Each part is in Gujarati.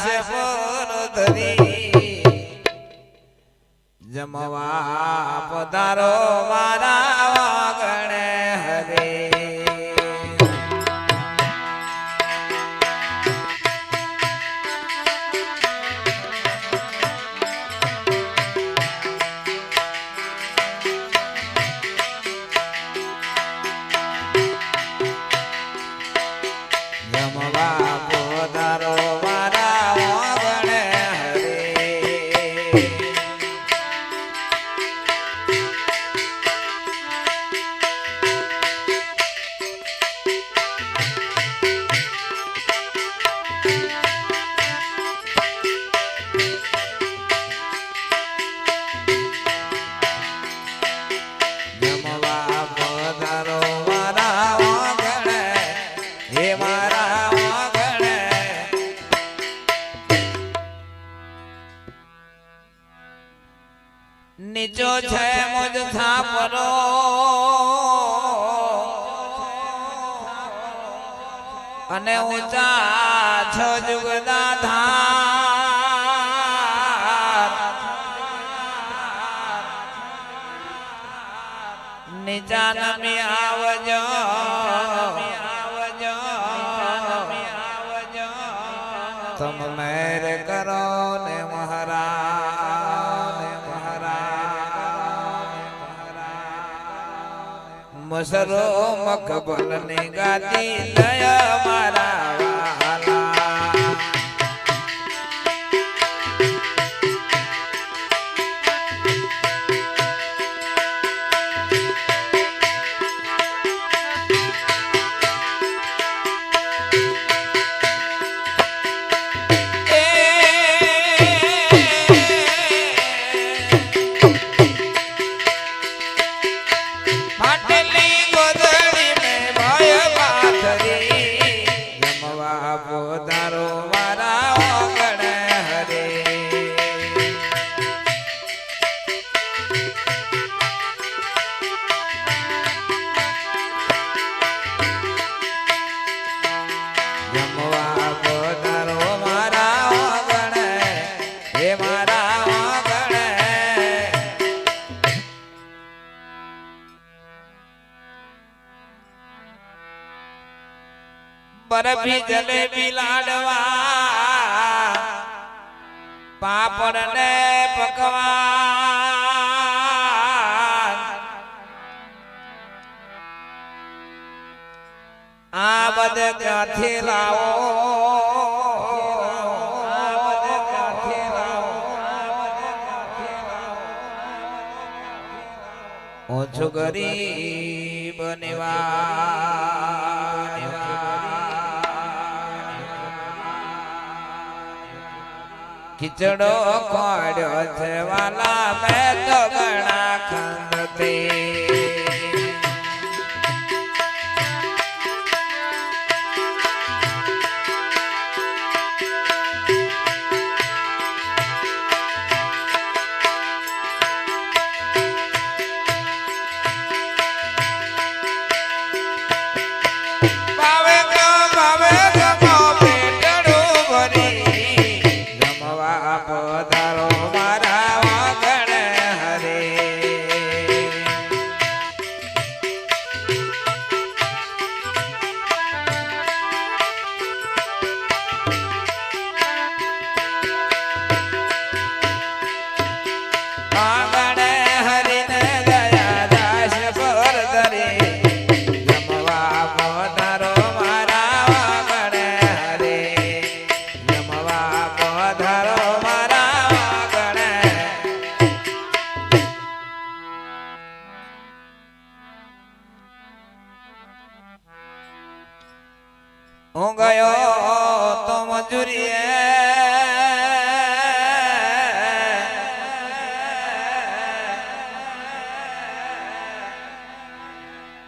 દાસ પર ધરી ઊંચા છો જુગદા ધાર. નીચા નમી આવજો. મસરો મકબલની ગાદી દયા મારા વાલા. બરફી જલેબી લાડવા. પાપડ ને પકવાન. આ બધે ક્યાંથી લાવો. ઓછું ગરીબ ખીચડો ખોડ્યો છે વાલા મેં તો ઘણા ખંડતી હું ગયો તો મજૂરીએ.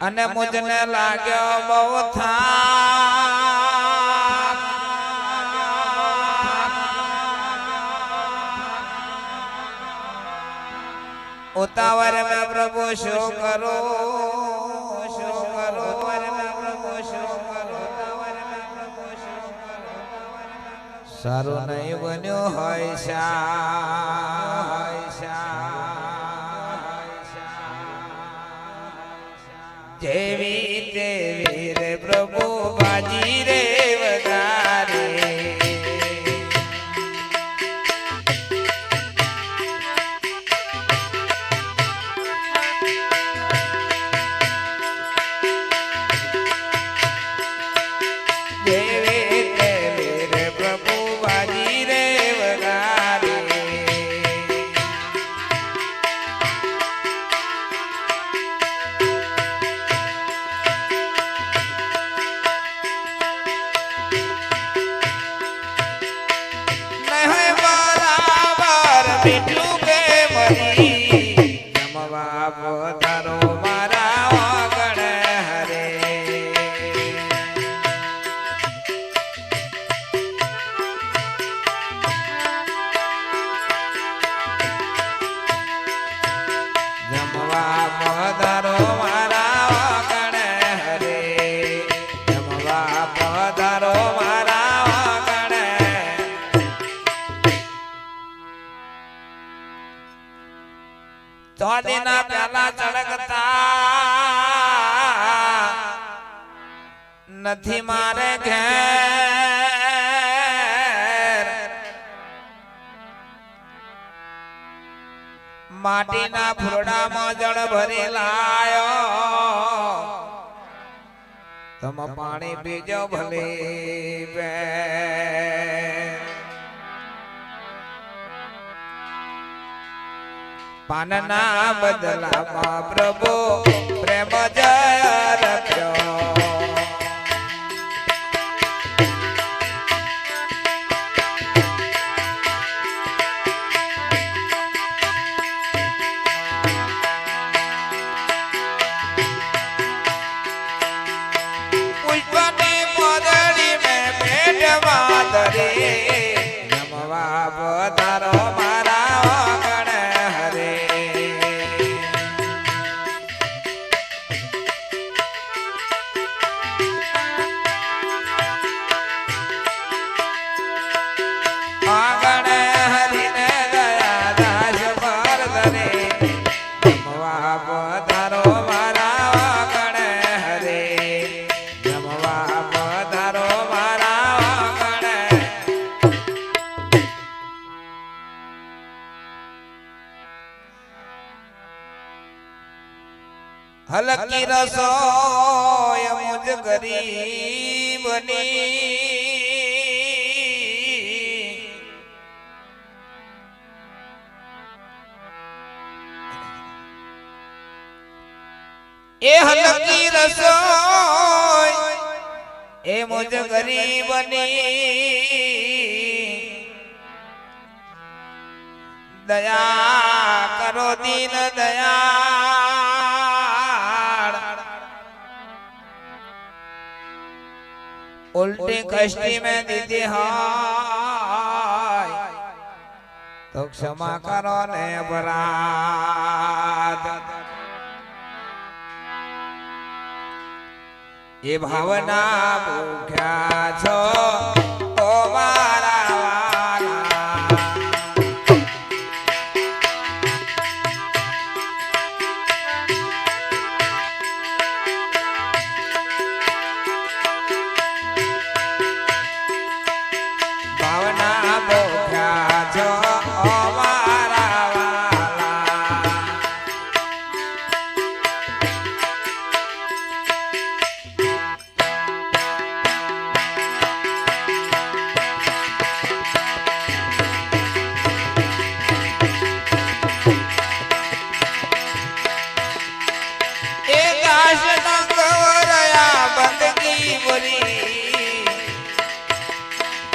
અને મુજને લાગ્યો બહુ થાક. ઉતાવળ મેં પ્રભુ શું કરો? સારું નહીં બન્યું હોય શા જેવી ચોદીના પ્યાલા ચડકતા નથી મારે ઘેર. માટીના ફૂરડામાં જળ ભરી લાયો. તમે પાણી બીજો ભલે બેન પાનના બદલામાં પ્રભુ. હલકી રસોય મુજ ગરીબની એ હલકી રસોઈ એ મુજ ગરીબની દયા કરો દીન દયાળ ઉલ્ટી કષ્ટી મેં દીધી હોય. તો ક્ષમા કરો ને અપરાધ. એ ભાવના ભૂખ્યા છો.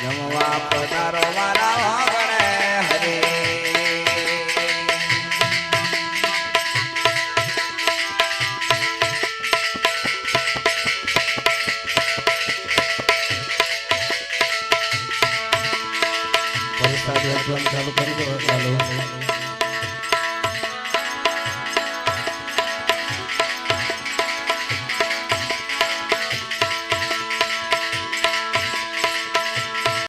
જમવા પધારો મારા